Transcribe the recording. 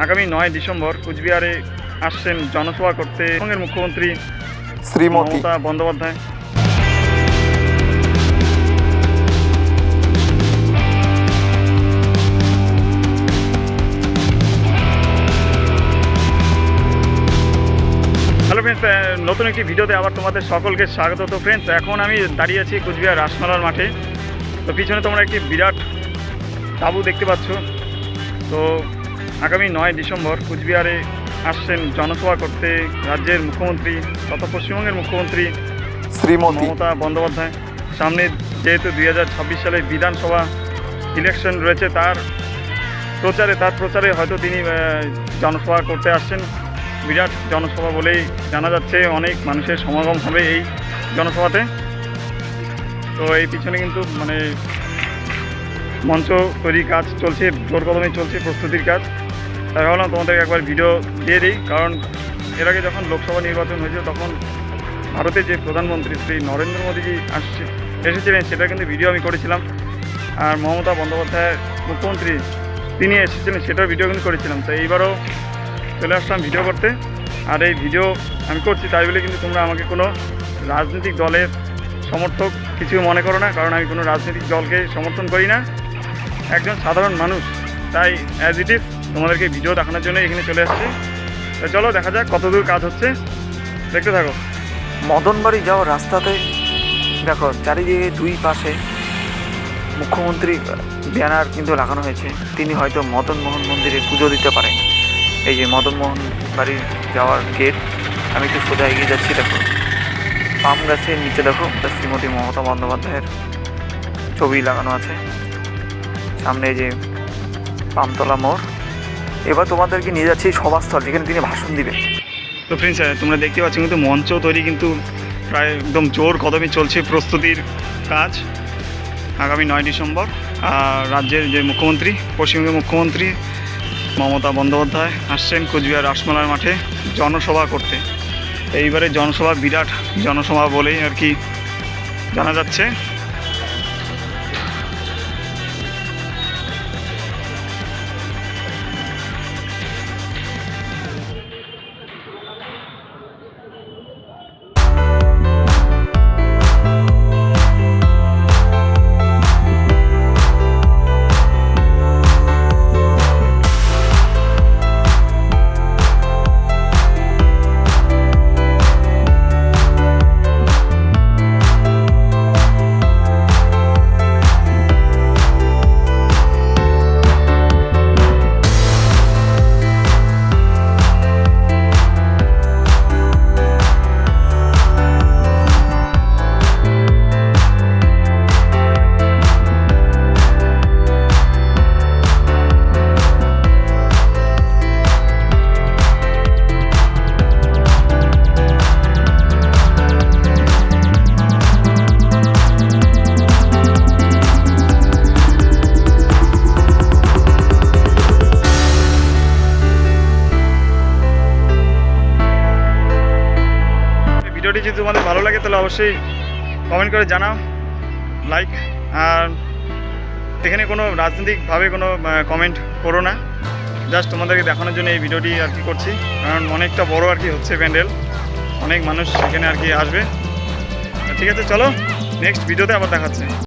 আগামী নয় ডিসেম্বর কুচবিহারে আসছেন জনসভা করতে পশ্চিমবঙ্গের মুখ্যমন্ত্রী শ্রীমতী। মমতা বন্দ্যোপাধ্যায়। হ্যালো ফ্রেন্ডস নতুন একটি ভিডিওতে আবার তোমাদের সকলকে স্বাগত। তো ফ্রেন্ডস এখন আমি দাঁড়িয়ে আছি কুচবিহার রাসমেলার মাঠে। তো পিছনে তোমরা একটি বিরাট তাঁবু দেখতে পাচ্ছ। তো আগামী নয় ডিসেম্বর কুচবিহারে আসছেন জনসভা করতে রাজ্যের মুখ্যমন্ত্রী তথা পশ্চিমবঙ্গের মুখ্যমন্ত্রী শ্রীমতী। মমতা বন্দ্যোপাধ্যায়। সামনে যেহেতু দুই হাজার ছাব্বিশ সালে বিধানসভা ইলেকশন রয়েছে তার প্রচারে তার প্রচারে হয়তো তিনি জনসভা করতে আসছেন। বিরাট জনসভা বলেই জানা যাচ্ছে অনেক মানুষের সমাগম হবে এই জনসভাতে। তো এই পিছনে কিন্তু মানে মঞ্চ তৈরির কাজ চলছে জোর কদমে চলছে প্রস্তুতির কাজ। তাই ভাবলাম তোমাদেরকে একবার ভিডিও দিয়ে দিই, কারণ এর আগে যখন লোকসভা নির্বাচন হয়েছিল তখন ভারতের যে প্রধানমন্ত্রী শ্রী নরেন্দ্র মোদীজি আসছে এসেছিলেন, সেটা কিন্তু ভিডিও আমি করেছিলাম। আর মমতা বন্দ্যোপাধ্যায় মুখ্যমন্ত্রী তিনি এসেছিলেন সেটার ভিডিও কিন্তু করেছিলাম। তো এইবারও চলে আসলাম ভিডিও করতে। আর এই ভিডিও আমি করছি তাই বলে কিন্তু তোমরা আমাকে কোনো রাজনৈতিক দলের সমর্থক কিছু মনে করো না, কারণ আমি কোনো রাজনৈতিক দলকে সমর্থন করি না। একজন সাধারণ মানুষ। তাই অ্যাজ ইট ইজ তোমাদেরকে ভিডিও দেখানোর জন্য এখানে চলে আসছি। তো চলো, দেখা যাক কতদূর কাজ হচ্ছে। দেখতে থাকো। মদনবাড়ি যাওয়ার রাস্তাতে, দেখো, চারিদিকে দুই পাশে মুখ্যমন্ত্রী ব্যানার কিন্তু লাগানো হয়েছে। তিনি হয়তো মদন মোহন মন্দিরে পুজো দিতে পারেন। এই যে মদন মোহন বাড়ি যাওয়ার গেট আমি একটু সোজা এগিয়ে যাচ্ছি, দেখো। পাম গাছের নিচে দেখো শ্রীমতী মমতা বন্দ্যোপাধ্যায়ের ছবি লাগানো আছে। সামনে যে পামতলা মোড়। এবার তোমাদেরকে নিয়ে যাচ্ছি সভাস্থল, যেখানে তিনি ভাষণ দিবেন। তো ফ্রেন্ডস তোমরা দেখতে পাচ্ছ কিন্তু মঞ্চ তৈরি কিন্তু প্রায় একদম জোর কদমে চলছে প্রস্তুতির কাজ আগামী নয় ডিসেম্বর। আর রাজ্যের যে মুখ্যমন্ত্রী, পশ্চিমবঙ্গের মুখ্যমন্ত্রী মমতা বন্দ্যোপাধ্যায় আসছেন কোচবিহার রাসমেলার মাঠে জনসভা করতে। এইবারে জনসভা বিরাট জনসভা বলেই আর কি জানা যাচ্ছে। ভিডিওটি যদি তোমাদের ভালো লাগে, তাহলে অবশ্যই কমেন্ট করে জানাও লাইক আর এখানে কোনো রাজনৈতিকভাবে কোনো কমেন্ট করো না। জাস্ট তোমাদেরকে দেখানোর জন্য এই ভিডিওটি আর কি করছি, কারণ অনেকটা বড় আর কি হচ্ছে প্যান্ডেল। অনেক মানুষ এখানে আর কি আসবে। ঠিক আছে, চলো নেক্সট ভিডিওতে আবার দেখাচ্ছে।